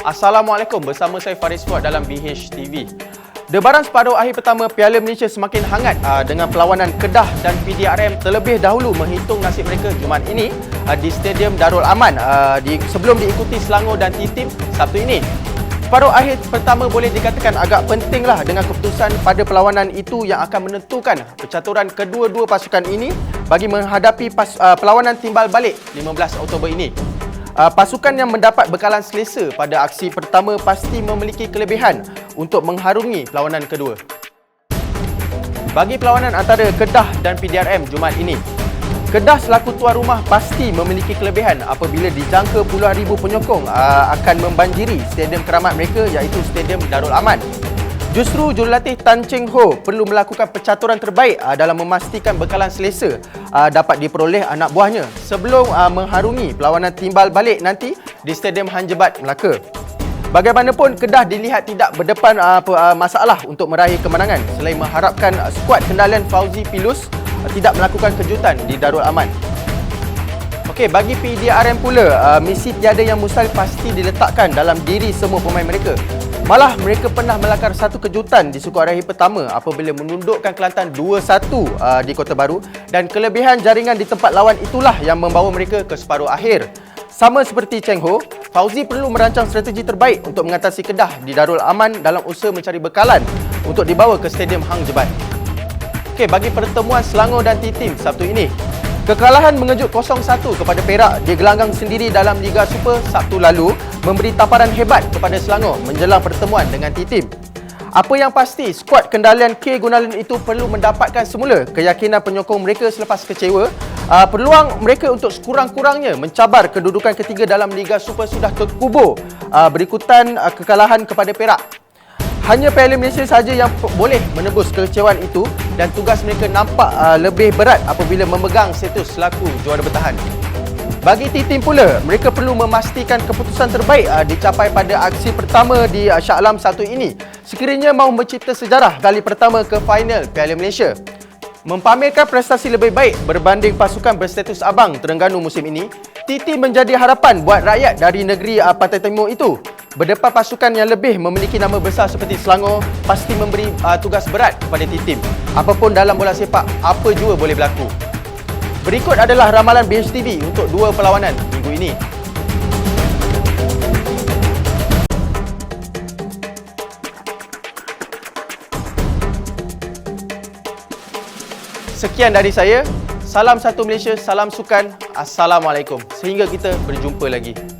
Assalamualaikum bersama saya Faris Fuad dalam BHTV. Debaran separuh akhir pertama Piala Malaysia semakin hangat uh, dengan perlawanan Kedah dan PDRM terlebih dahulu menghitung nasib mereka Jumaat ini uh, di Stadium Darul Aman uh, di, sebelum diikuti Selangor dan T-Team Sabtu ini. Separuh akhir pertama boleh dikatakan agak pentinglah dengan keputusan pada perlawanan itu yang akan menentukan percaturan kedua-dua pasukan ini bagi menghadapi pas, uh, perlawanan timbal balik 15 Oktober ini. Uh, pasukan yang mendapat bekalan selesa pada aksi pertama pasti memiliki kelebihan untuk mengharungi perlawanan kedua. Bagi perlawanan antara Kedah dan PDRM Jumaat ini, Kedah selaku tuan rumah pasti memiliki kelebihan apabila dijangka puluhan ribu penyokong uh, akan membanjiri stadium keramat mereka iaitu Stadium Darul Aman. Justru jurulatih Tan Cheng Ho perlu melakukan percaturan terbaik uh, dalam memastikan bekalan selesa uh, dapat diperoleh anak buahnya sebelum uh, mengharungi perlawanan timbal balik nanti di Stadium Han Jebat, Melaka. Bagaimanapun Kedah dilihat tidak berdepan uh, uh, masalah untuk meraih kemenangan selain mengharapkan uh, skuad kendalian Fauzi Pilus uh, tidak melakukan kejutan di Darul Aman. Okey, bagi PDRM pula, uh, misi tiada yang mustahil pasti diletakkan dalam diri semua pemain mereka. Malah mereka pernah melakar satu kejutan di suku Arahi pertama apabila menundukkan Kelantan 2-1 uh, di Kota Baru dan kelebihan jaringan di tempat lawan itulah yang membawa mereka ke separuh akhir. Sama seperti Cheng Ho, Fauzi perlu merancang strategi terbaik untuk mengatasi Kedah di Darul Aman dalam usaha mencari bekalan untuk dibawa ke Stadium Hang Jebat. Okey, bagi pertemuan Selangor dan T-Team Sabtu ini, Kekalahan mengejut 0-1 kepada Perak di gelanggang sendiri dalam Liga Super Sabtu lalu memberi tamparan hebat kepada Selangor menjelang pertemuan dengan T-Team. Apa yang pasti, skuad kendalian K Gunalan itu perlu mendapatkan semula keyakinan penyokong mereka selepas kecewa. Uh, peluang mereka untuk sekurang-kurangnya mencabar kedudukan ketiga dalam Liga Super sudah terkubur uh, berikutan uh, kekalahan kepada Perak. Hanya Piala Malaysia saja yang boleh menebus kekecewaan itu dan tugas mereka nampak uh, lebih berat apabila memegang status selaku juara bertahan. Bagi T-Team pula, mereka perlu memastikan keputusan terbaik uh, dicapai pada aksi pertama di uh, Shah Alam satu ini sekiranya mahu mencipta sejarah kali pertama ke final Piala Malaysia. Mempamerkan prestasi lebih baik berbanding pasukan berstatus abang Terengganu musim ini, Titi menjadi harapan buat rakyat dari negeri uh, Pantai Timur itu Berdepan pasukan yang lebih memiliki nama besar seperti Selangor pasti memberi uh, tugas berat kepada tim. Apapun dalam bola sepak, apa jua boleh berlaku. Berikut adalah ramalan BHTV untuk dua perlawanan minggu ini. Sekian dari saya. Salam satu Malaysia, salam sukan. Assalamualaikum. Sehingga kita berjumpa lagi.